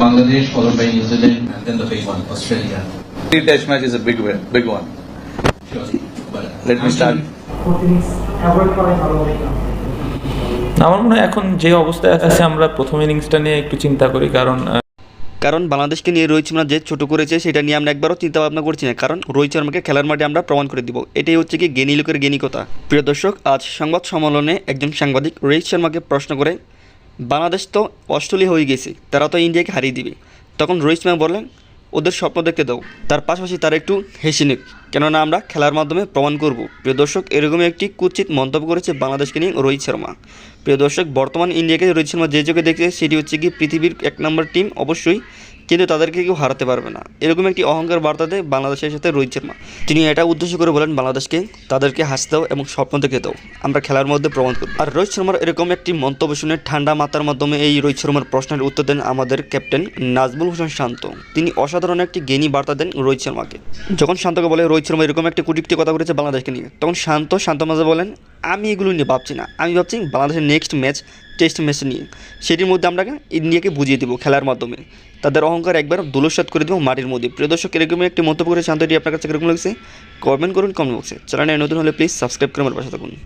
Bangladesh, followed by New Zealand, and then the big one, Australia. Three test match is a big win, big one. Surely. But Let me start. আমার মনে হয় এখন যে অবস্থায় আছে আমরা প্রথম ইনিংসটা নিয়ে একটু চিন্তা করি কারণ কারণ বাংলাদেশকে নিয়ে রোহিত শর্মা যে ছোট করেছে সেটা নিয়ে আমরা একবারও চিন্তা ভাবনা করছি না কারণ রোহিত শর্মাকে খেলার মাঠে আমরা প্রমাণ করে দিব এটাই হচ্ছে কি জ্ঞানী লোকের জ্ঞানিকতা প্রিয় দর্শক আজ সংবাদ সম্মেলনে একজন সাংবাদিক রোহিত শর্মাকে প্রশ্ন করে বাংলাদেশ তো অস্ট্রেলিয়া হয়ে গেছে, তারা তো ইন্ডিয়াকে হারিয়ে দিবে। তখন রোহিত শর্মা বললেন, ওদের স্বপ্ন দেখতে দাও। তার পাশাপাশি তারা একটু হেসে নিক, কেননা আমরা খেলার মাধ্যমে প্রমাণ করব। প্রিয় দর্শক, এরকমই একটি কুচিত মন্তব্য করেছে বাংলাদেশকে নিয়ে রোহিত শর্মা। প্রিয় দর্শক, বর্তমান ইন্ডিয়াকে রোহিত শর্মা যে চোখে দেখছে, সেটি হচ্ছে কি পৃথিবীর এক নম্বর টিম। অবশ্যই কিন্তু তাদেরকে কেউ হারাতে পারবে না। এরকম একটি অহংকার বার্তা দেয় বাংলাদেশের সাথে রোহিত শর্মা। তিনি এটা উদ্দেশ্য করে বলেন, বাংলাদেশকে তাদেরকে হাসতে দাও এবং স্বপ্ন দেখে দাও। আমরা খেলার মধ্যে প্রমাণ করব। আর রোহিত শর্মার এরকম একটি মন্তব্য শুনে ঠান্ডা মাথার মাধ্যমে এই রোহিত শর্মার প্রশ্নের উত্তর দেন আমাদের ক্যাপ্টেন নাজমুল হোসেন শান্ত। তিনি অসাধারণ একটি জ্ঞানী বার্তা দেন রোহিত শর্মাকে। যখন শান্তকে বলে, রোহিত শর্মা এরকম একটি কুটিকটি কথা বলেছে বাংলাদেশকে নিয়ে, তখন শান্ত শান্ত মাঝে বলেন আমি এগুলো নিয়ে ভাবছি না। আমি ভাবছি বাংলাদেশের নেক্সট ম্যাচ টেস্ট ম্যাচ নিয়ে। সেটির মধ্যে আমরা ইন্ডিয়াকে বুঝিয়ে দেবো খেলার মাধ্যমে। তাদের অহংকার একবার দুলসাত করে দেবো মাটির মধ্যে। প্রিয় দর্শক, এরকমই একটি মন্তব্য করে শান্তি আপনার কাছে কীরকম লাগছে। কমেন্ট করুন কমেন্ট বক্সে চ্যানেলে নতুন হলে প্লিজ সাবস্ক্রাইব করে আমার পাশে থাকুন।